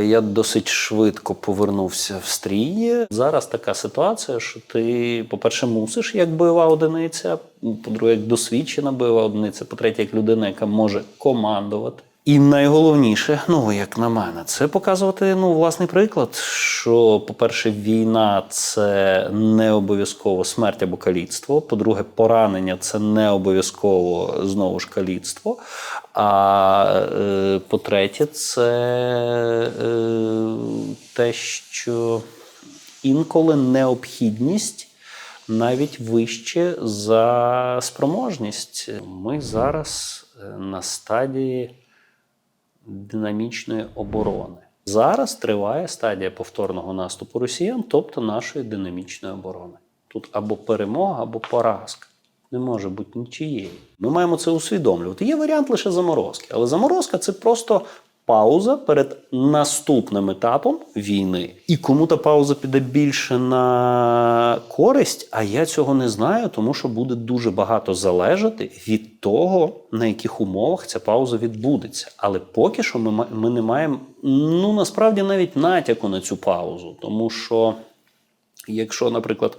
Я досить швидко повернувся в стрій. Зараз така ситуація, що ти, по-перше, мусиш як бойова одиниця, по-друге, як досвідчена бойова одиниця, по-третє, як людина, яка може командувати. І найголовніше, ну як на мене, це показувати ну власний приклад. Що, по-перше, війна це не обов'язково смерть або каліцтво. По-друге, поранення це не обов'язково знову ж каліцтво. А е, по-третє, це е, те, що інколи необхідність навіть вище за спроможність. Ми зараз е, на стадії динамічної оборони. Зараз триває стадія повторного наступу росіян, тобто нашої динамічної оборони. Тут або перемога, або поразка. Не може бути нічиєї. Ми маємо це усвідомлювати. Є варіант лише заморозки, але заморозка це просто пауза перед наступним етапом війни. І кому та пауза піде більше на користь, а я цього не знаю, тому що буде дуже багато залежати від того, на яких умовах ця пауза відбудеться. Але поки що ми, ми не маємо ну насправді навіть натяку на цю паузу, тому що. Якщо, наприклад,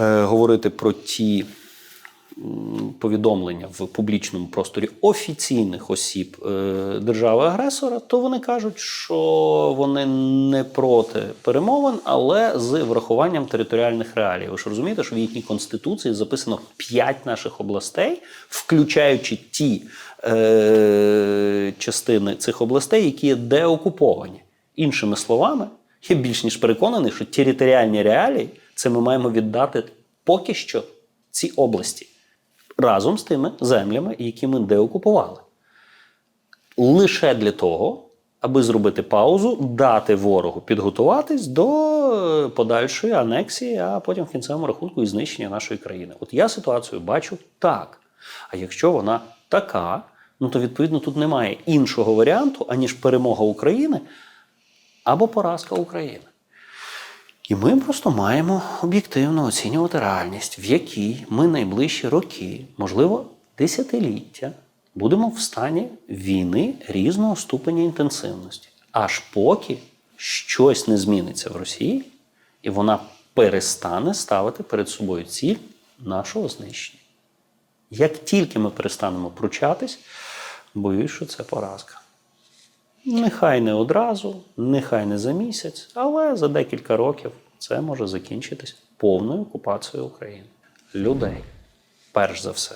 е, говорити про ті повідомлення в публічному просторі офіційних осіб е, держави-агресора, то вони кажуть, що вони не проти перемовин, але з врахуванням територіальних реалій. Ви ж розумієте, що в їхній конституції записано п'ять наших областей, включаючи ті е, частини цих областей, які є деокуповані. Іншими словами, я більш ніж переконаний, що територіальні реалії це ми маємо віддати поки що ці області разом з тими землями, які ми деокупували. Лише для того, аби зробити паузу, дати ворогу підготуватись до е, подальшої анексії, а потім в кінцевому рахунку і знищення нашої країни. От я ситуацію бачу так. А якщо вона така, ну то відповідно тут немає іншого варіанту, аніж перемога України або поразка України. І ми просто маємо об'єктивно оцінювати реальність, в якій ми найближчі роки, можливо, десятиліття, будемо в стані війни різного ступеня інтенсивності. Аж поки щось не зміниться в Росії, і вона перестане ставити перед собою ціль нашого знищення. Як тільки ми перестанемо пручатись, боюсь, що це поразка. Нехай не одразу, нехай не за місяць, але за декілька років це може закінчитись повною окупацією України. Людей, перш за все.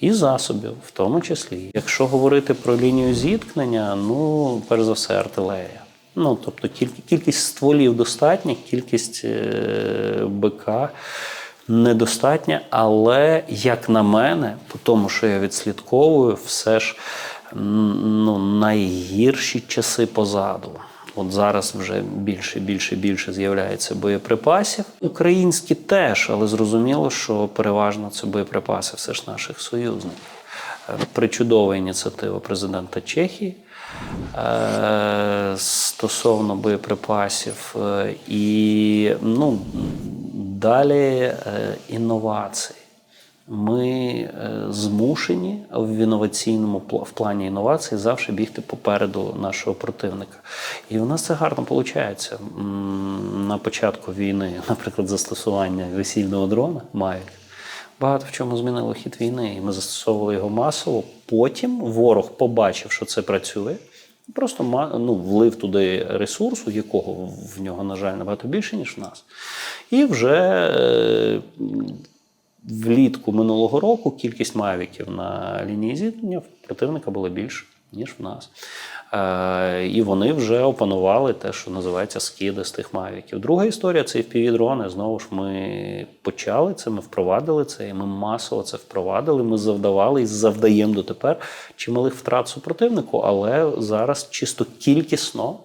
І засобів, в тому числі. Якщо говорити про лінію зіткнення, ну, перш за все, артилерія. Ну, тобто кількість стволів достатня, кількість е, БК недостатня, але, як на мене, по тому, що я відслідковую, все ж ну, найгірші часи позаду. От зараз вже більше, більше, більше з'являється боєприпасів. Українські теж, але зрозуміло, що переважно це боєприпаси все ж наших союзників. Е, Причудова ініціатива президента Чехії е, стосовно боєприпасів. Е, І ну, далі інновації. Ми е, змушені в інноваційному в плані інновацій завжди бігти попереду нашого противника. І у нас це гарно виходить. На початку війни, наприклад, застосування весільного дрона Mavic, багато в чому змінило хід війни, і ми застосовували його масово. Потім ворог побачив, що це працює. Просто ну, влив туди ресурсу, якого в нього, на жаль, набагато більше, ніж в нас. І вже е, влітку минулого року кількість мавіків на лінії зіткнення в противника була більше, ніж в нас. Е, і вони вже опанували те, що називається скиди з тих мавіків. Друга історія це FPV-дрони. Знову ж ми почали це, ми впровадили це, і ми масово це впровадили. Ми завдавали і завдаємо дотепер чималих втрат супротивнику, але зараз чисто кількісно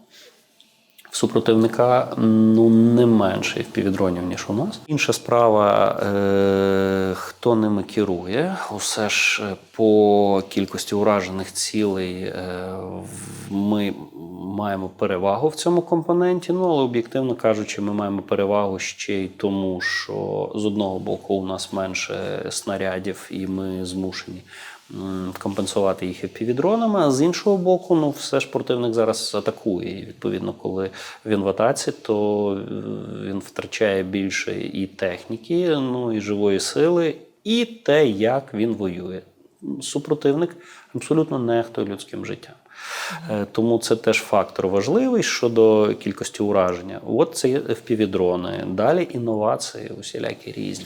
супротивника ну не менше впівдронів, ніж у нас. Інша справа, е, хто ними керує. Усе ж е, по кількості уражених цілей е, ми маємо перевагу в цьому компоненті. Ну але об'єктивно кажучи, ми маємо перевагу ще й тому, що з одного боку у нас менше снарядів, і ми змушені компенсувати їх FPV-дронами, а з іншого боку, ну все ж противник зараз атакує. І відповідно, коли він в атаці, то е, він втрачає більше і техніки, ну і живої сили, і те, як він воює. Супротивник абсолютно нехтує людським життям. Е, Тому це теж фактор важливий щодо кількості ураження. От це є FPV-дрони. Далі інновації усілякі різні.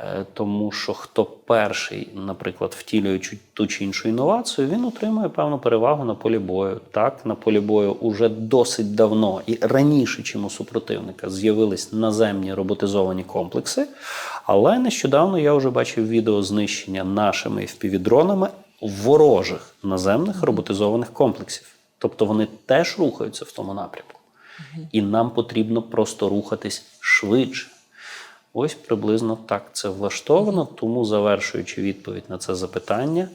Е, Тому що хто перший, наприклад, втілює ту чи іншу інновацію, він отримує певну перевагу на полі бою. Так, на полі бою уже досить давно і раніше, чим у супротивника, з'явились наземні роботизовані комплекси. Але нещодавно я вже бачив відео знищення нашими FPV-дронами ворожих наземних роботизованих комплексів. Тобто вони теж рухаються в тому напрямку. І нам потрібно просто рухатись швидше. Ось приблизно так це влаштовано. Тому, завершуючи відповідь на це запитання,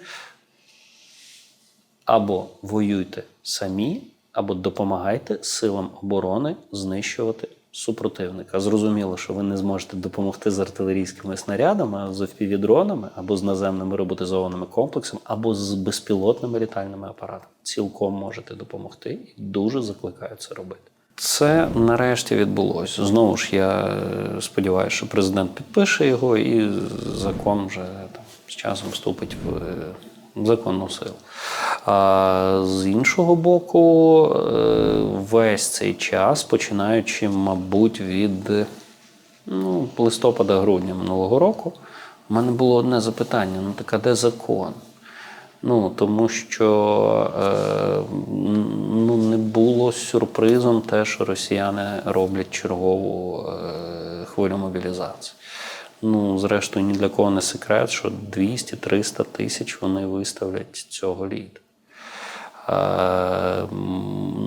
або воюйте самі, або допомагайте силам оборони знищувати супротивника. Зрозуміло, що ви не зможете допомогти з артилерійськими снарядами, з FPV-дронами, або з наземними роботизованими комплексами, або з безпілотними літальними апаратами. Цілком можете допомогти і дуже закликаю це робити. Це нарешті відбулося. Знову ж я е, сподіваюся, що президент підпише його, і закон вже там з часом вступить в е, законну силу. А з іншого боку, е, весь цей час, починаючи, мабуть, від ну, листопада-грудня минулого року, у мене було одне запитання: ну так а де закон? Ну, тому що е, ну, не було сюрпризом те, що росіяни роблять чергову е, хвилю мобілізації. Ну, зрештою, ні для кого не секрет, що 200-300 тисяч вони виставлять цього літа. Е,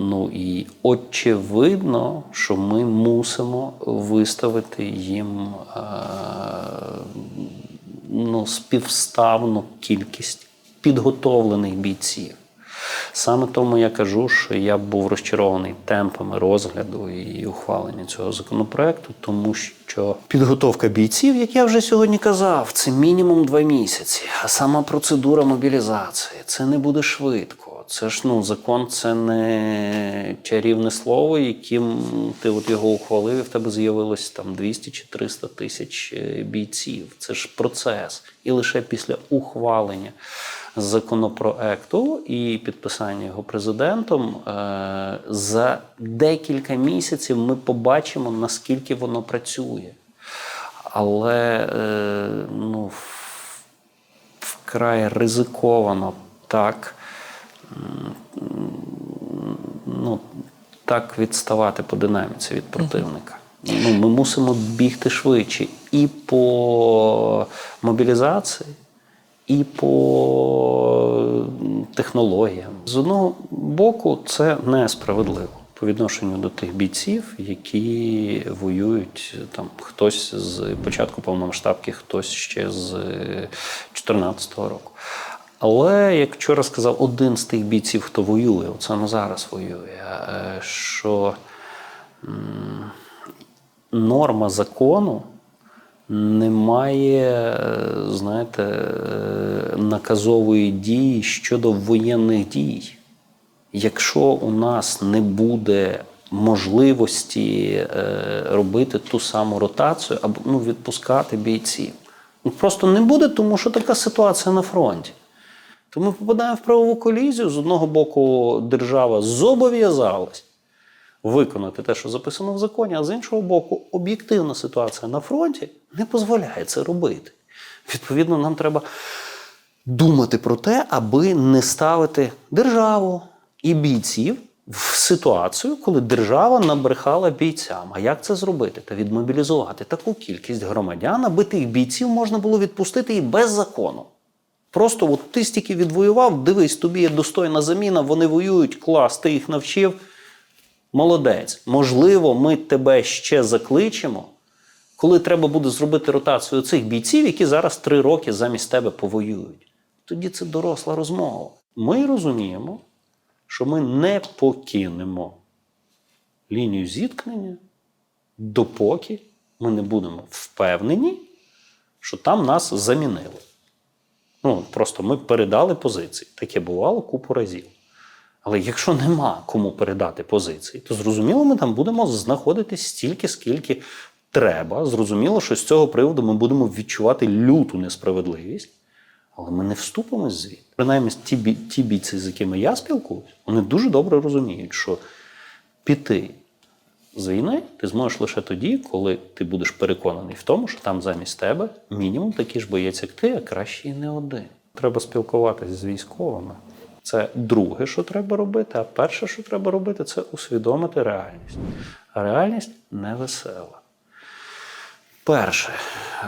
ну і очевидно, що ми мусимо виставити їм е, ну, співставну кількість підготовлених бійців. Саме тому я кажу, що я був розчарований темпами розгляду і ухвалення цього законопроекту, тому що підготовка бійців, як я вже сьогодні казав, це мінімум два місяці. А сама процедура мобілізації це не буде швидко. Це ж ну закон, це не чарівне слово, яким ти от його ухвалив, і в тебе з'явилось там 200 чи 300 тисяч е, бійців. Це ж процес. І лише після ухвалення законопроекту і підписання його президентом е, за декілька місяців ми побачимо, наскільки воно працює. Але е, ну, вкрай ризиковано так, ну, так відставати по динаміці від противника. Ну, ми мусимо бігти швидше і по мобілізації, і по технологіям. З одного боку, це несправедливо по відношенню до тих бійців, які воюють там хтось з початку повномасштабки, хтось ще з 2014 року. Але як вчора сказав один з тих бійців, хто воює, от саме зараз воює, е, що норма закону немає, е, знаєте, е, наказової дії щодо воєнних дій. Якщо у нас не буде можливості робити ту саму ротацію або ну, відпускати бійців, ну, просто не буде, тому що така ситуація на фронті. То ми попадаємо в правову колізію. З одного боку, держава зобов'язалась виконати те, що записано в законі, а з іншого боку, об'єктивна ситуація на фронті не дозволяє це робити. Відповідно, нам треба думати про те, аби не ставити державу і бійців в ситуацію, коли держава набрехала бійцям. А як це зробити? Та відмобілізувати таку кількість громадян, аби тих бійців можна було відпустити і без закону. Просто от ти стільки відвоював, дивись, тобі є достойна заміна, вони воюють, клас, ти їх навчив. Молодець. Можливо, ми тебе ще закличемо, коли треба буде зробити ротацію цих бійців, які зараз три роки замість тебе повоюють. Тоді це доросла розмова. Ми розуміємо, що ми не покинемо лінію зіткнення, допоки ми не будемо впевнені, що там нас замінили. Ну просто ми передали позиції. Таке бувало купу разів. Але якщо нема кому передати позиції, то зрозуміло, ми там будемо знаходитись стільки, скільки треба. Зрозуміло, що з цього приводу ми будемо відчувати люту несправедливість, але ми не вступимо звідти. Принаймні, ті, бійці, з якими я спілкуюсь, вони дуже добре розуміють, що піти з війни ти зможеш лише тоді, коли ти будеш переконаний в тому, що там замість тебе мінімум такий ж боєць, як ти, а краще і не один. Треба спілкуватися з військовими. Це друге, що треба робити. А перше, що треба робити, це усвідомити реальність. А реальність невесела. Перше,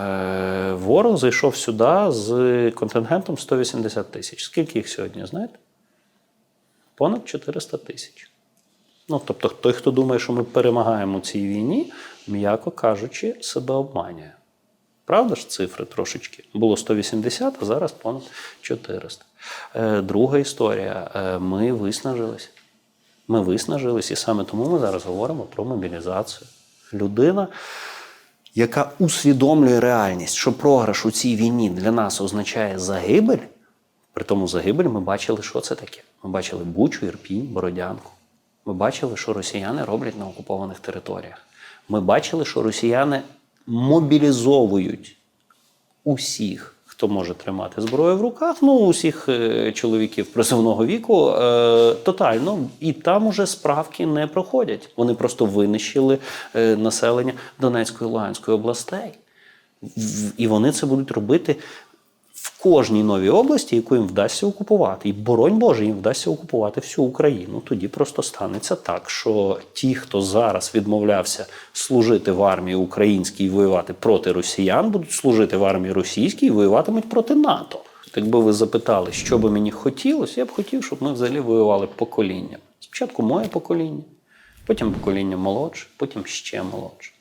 е, ворог зайшов сюди з контингентом 180 тисяч. Скільки їх сьогодні, знаєте? Понад 400 тисяч. Ну, тобто, той, хто думає, що ми перемагаємо у цій війні, м'яко кажучи, себе обманює. Правда ж, цифри трошечки? Було 180, а зараз понад 400. Е, друга історія. Е, ми виснажились. Ми виснажились, і саме тому ми зараз говоримо про мобілізацію. Людина, яка усвідомлює реальність, що програш у цій війні для нас означає загибель. При тому загибель ми бачили, що це таке. Ми бачили Бучу, Ірпінь, Бородянку. Ми бачили, що росіяни роблять на окупованих територіях. Ми бачили, що росіяни мобілізовують усіх, хто може тримати зброю в руках, ну усіх е, чоловіків призовного віку, е, тотально, і там уже справки не проходять. Вони просто винищили е, населення Донецької і Луганської областей. І вони це будуть робити кожній новій області, яку їм вдасться окупувати. І боронь Боже, їм вдасться окупувати всю Україну. Тоді просто станеться так, що ті, хто зараз відмовлявся служити в армії українській і воювати проти росіян, будуть служити в армії російській і воюватимуть проти НАТО. Якби ви запитали, що би мені хотілося, я б хотів, щоб ми взагалі воювали поколінням. Спочатку моє покоління, потім покоління молодше, потім ще молодше.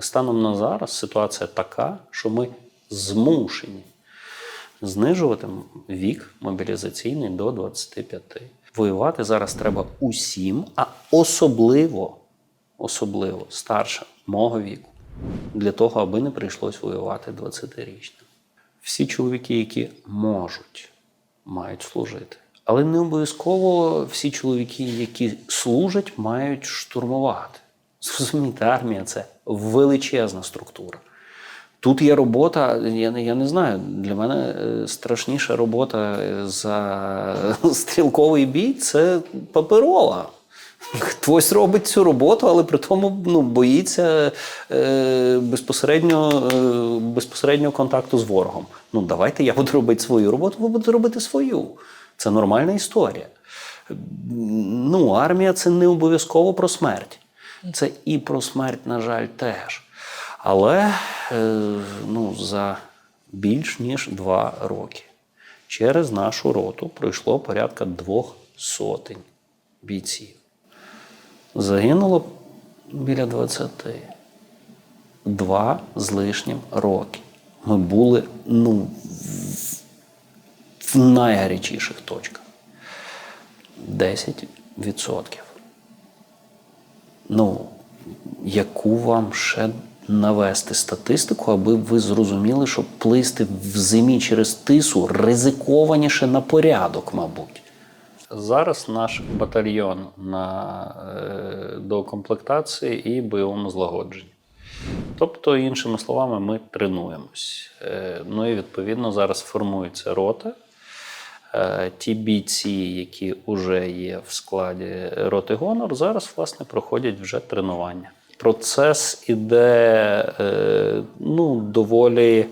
Станом на зараз ситуація така, що ми змушені знижувати вік мобілізаційний до 25. Воювати зараз треба усім, а особливо, особливо старшим мого віку, для того, аби не прийшлось воювати 20-річним. Всі чоловіки, які можуть, мають служити. Але не обов'язково всі чоловіки, які служать, мають штурмувати. Зрозумійте, армія це величезна структура. Тут є робота, я, не- я не знаю. Для мене е, страшніша робота е, за стрілковий бій це паперова. Хтось робить цю роботу, але при тому ну, боїться е, безпосередньо, е, безпосереднього контакту з ворогом. Ну, давайте я буду робити свою роботу, ви будете робити свою. Це нормальна історія. Ну, армія це не обов'язково про смерть. Це і про смерть, на жаль, теж. Але е, ну, за більш ніж два роки через нашу роту пройшло порядка двох сотень бійців. Загинуло біля 20. Два з лишнім роки. Ми були ну, в- в найгарячіших точках. 10%. Ну, яку вам ще навести статистику, аби ви зрозуміли, що плисти в зимі через тису ризикованіше на порядок, мабуть. Зараз наш батальйон на е, докомплектації і бойовому злагодженні. Тобто, іншими словами, ми тренуємось. Е, ну і відповідно зараз формується рота. Е, Ті бійці, які вже є в складі роти Гонор, зараз власне проходять вже тренування. Процес іде е, ну, доволі,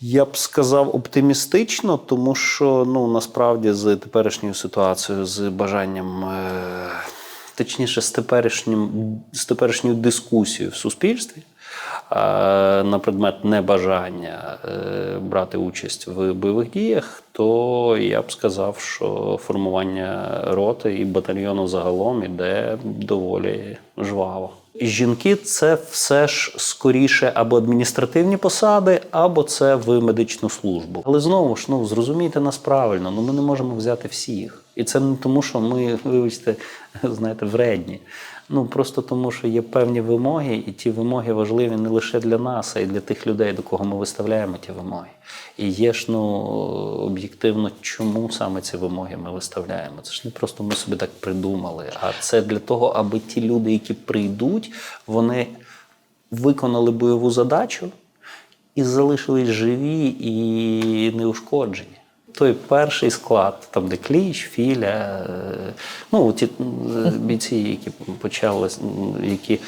я б сказав, оптимістично, тому що ну, насправді з теперішньою ситуацією, з бажанням, е, точніше, з, теперішнім, з теперішньою дискусією в суспільстві на предмет небажання е, брати участь в бойових діях, то я б сказав, що формування роти і батальйону загалом іде доволі жваво. Жінки це все ж скоріше або адміністративні посади, або це в медичну службу. Але знову ж ну зрозумійте нас правильно, ну ми не можемо взяти всіх. І це не тому, що ми, вибачте, знаєте, вредні. Ну просто тому, що є певні вимоги, і ті вимоги важливі не лише для нас, а й для тих людей, до кого ми виставляємо ті вимоги. І є ж ну об'єктивно, чому саме ці вимоги ми виставляємо. Це ж не просто ми собі так придумали, а це для того, аби ті люди, які прийдуть, вони виконали бойову задачу і залишились живі і неушкоджені. Той перший склад, там де Кліч, Філя, е, ну ті е, бійці, які почали, які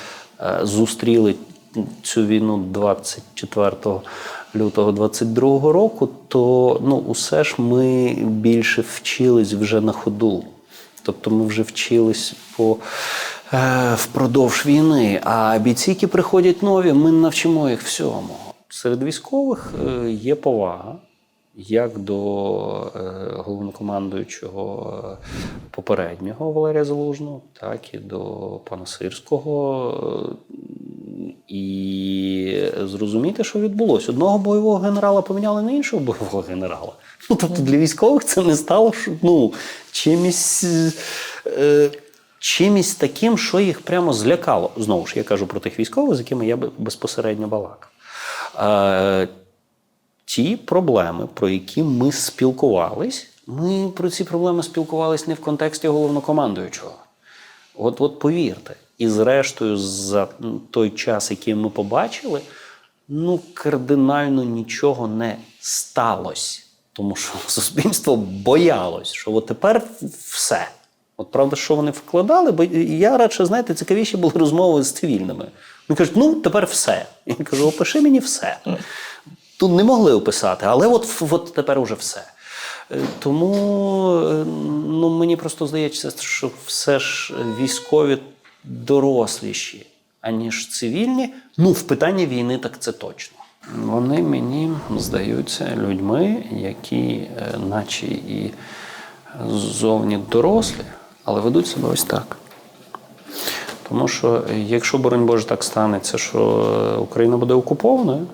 е, зустріли цю війну 24 лютого 22 року, то ну, усе ж ми більше вчились вже на ходу. Тобто ми вже вчились по, е, впродовж війни, а бійці, які приходять нові, ми навчимо їх всьому. Серед військових є повага як до е, головнокомандуючого попереднього Валерія Залужного, так і до пана Сирського. І зрозуміти, що відбулося. Одного бойового генерала поміняли на іншого бойового генерала. Ну, тобто для військових це не стало ну, чимось, е, чимось таким, що їх прямо злякало. Знову ж я кажу про тих військових, з якими я безпосередньо балакав. Е, ті проблеми, про які ми спілкувались, ми про ці проблеми спілкувались не в контексті головнокомандуючого. От, от повірте, і зрештою, за той час, який ми побачили, ну кардинально нічого не сталося. Тому що суспільство боялось, що от тепер все. От правда, що вони вкладали, бо я радше, знаєте, цікавіші були розмови з цивільними. Вони кажуть, ну тепер все. Я кажу, опиши мені все. Тут не могли описати, але от, от тепер уже все. Е, Тому е, ну, мені просто здається, що все ж військові доросліші, аніж цивільні. Ну, в питанні війни так це точно. Вони мені здаються людьми, які, е, наче і зовні дорослі, але ведуть себе ось так. Тому що якщо, боронь Боже, так станеться, що Україна буде окупованою,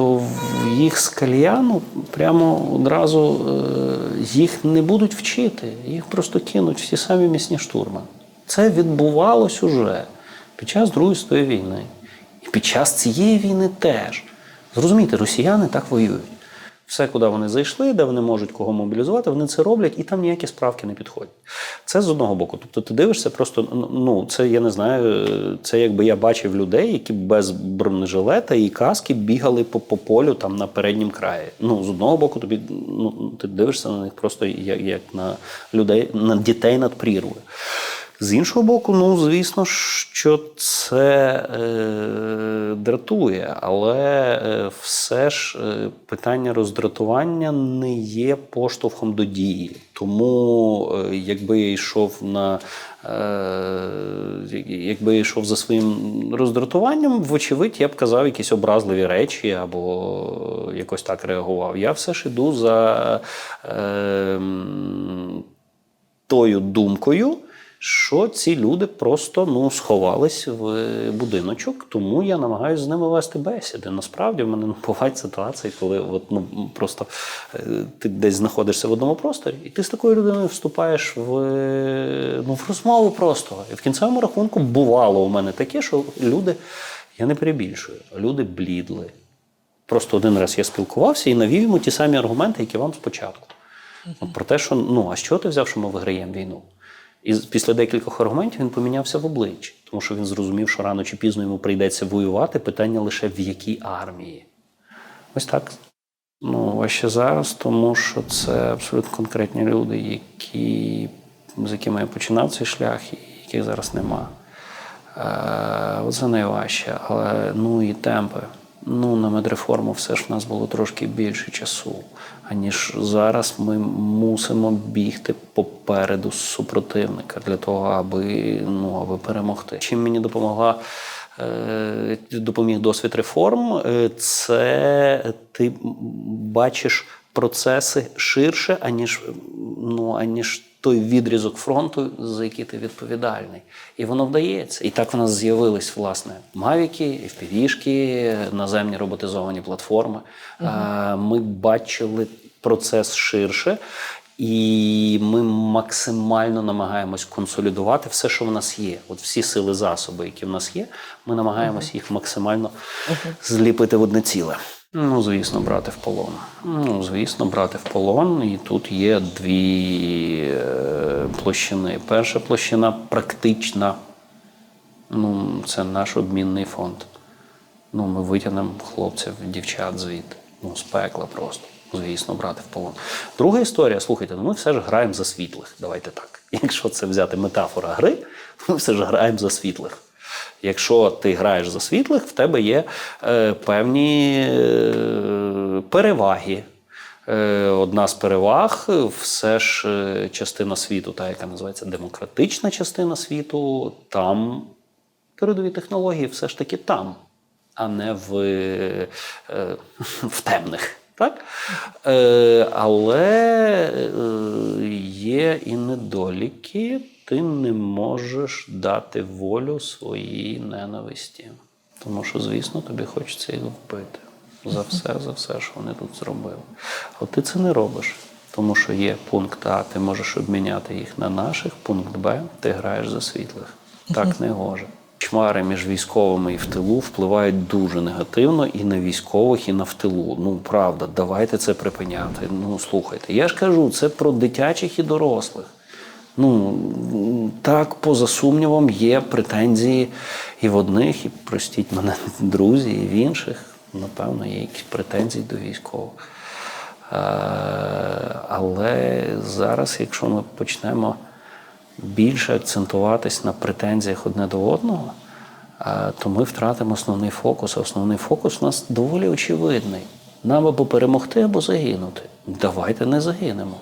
то їх з кальяну прямо одразу е, їх не будуть вчити, їх просто кинуть в ті самі місні штурми. Це відбувалось уже під час Другої світової війни. І під час цієї війни теж. Зрозумійте, росіяни так воюють. Все, куди вони зайшли, де вони можуть кого мобілізувати, вони це роблять, і там ніякі справки не підходять. Це з одного боку. Тобто ти дивишся, просто ну це я не знаю. Це якби я бачив людей, які без бронежилета і каски бігали по, по полю там на переднім краї. Ну з одного боку, тобі ну ти дивишся на них просто як, як на людей, на дітей над прірвою. З іншого боку, ну звісно, що це е, дратує, але е, все ж е, питання роздратування не є поштовхом до дії. Тому, е, якби я йшов на е, якби я йшов за своїм роздратуванням, вочевидь, я б казав якісь образливі речі або якось так реагував. Я все ж іду за е, тою думкою що ці люди просто ну, сховались в будиночок, тому я намагаюся з ними вести бесіди. Насправді в мене ну, бувають ситуації, коли от, ну, просто е, ти десь знаходишся в одному просторі, і ти з такою людиною вступаєш в, е, ну, в розмову просто. І в кінцевому рахунку бувало у мене таке, що люди, я не перебільшую, люди блідли. Просто один раз я спілкувався і навів йому ті самі аргументи, які вам спочатку. От Про те, що ну, а що ти взяв, що ми виграємо війну? І після декількох аргументів він помінявся в обличчі, тому що він зрозумів, що рано чи пізно йому прийдеться воювати. Питання лише в якій армії. Ось так. Ну, ще зараз, тому що це абсолютно конкретні люди, які, з якими я починав цей шлях, і яких зараз нема. Е, Оце найважче. Але ну і темпи. Ну, на медреформу все ж в нас було трошки більше часу, аніж зараз ми мусимо бігти попереду супротивника для того, аби, ну, аби перемогти. Чим мені допомогла е, допоміг досвід реформ, е, це ти бачиш процеси ширше, аніж, ну, аніж той відрізок фронту, за який ти відповідальний. І воно вдається. І так в нас з'явились власне мавіки, впівішки, наземні роботизовані платформи. Е, Ми бачили процес ширше. І ми максимально намагаємось консолідувати все, що в нас є. От всі сили засоби, які в нас є, ми намагаємось їх максимально зліпити в одне ціле. Ну, звісно, брати в полон. Ну, звісно, брати в полон. І тут є дві е, площини. Перша площина практична. Ну, це наш обмінний фонд. Ну, ми витягнемо хлопців, дівчат звідти. Ну, з пекла просто. Звісно, брати в полон. Друга історія, слухайте, ну ми все ж граємо за світлих. Давайте так. Якщо це взяти метафора гри, ми все ж граємо за світлих. Якщо ти граєш за світлих, в тебе є е, певні е, переваги. Е, Одна з переваг все ж е, частина світу, та яка називається демократична частина світу, там передові технології все ж таки там, а не в, е, в темних. Так? Е, але е, є і недоліки, ти не можеш дати волю своїй ненависті. Тому що, звісно, тобі хочеться їх вбити за все, за все, що вони тут зробили. Але ти це не робиш. Тому що є пункт А, ти можеш обміняти їх на наших, пункт Б, ти граєш за світлих. Так не гоже. Чмари між військовими і в тилу впливають дуже негативно і на військових, і на в тилу. Ну правда, давайте це припиняти. Ну слухайте, я ж кажу, це про дитячих і дорослих. Ну так, поза сумнівом, є претензії і в одних, і простіть мене, друзі, і в інших. Напевно, є якісь претензії до військових. Е, Але зараз, якщо ми почнемо більше акцентуватись на претензіях одне до одного, е, то ми втратимо основний фокус. А основний фокус у нас доволі очевидний. Нам або перемогти, або загинути. Давайте не загинемо.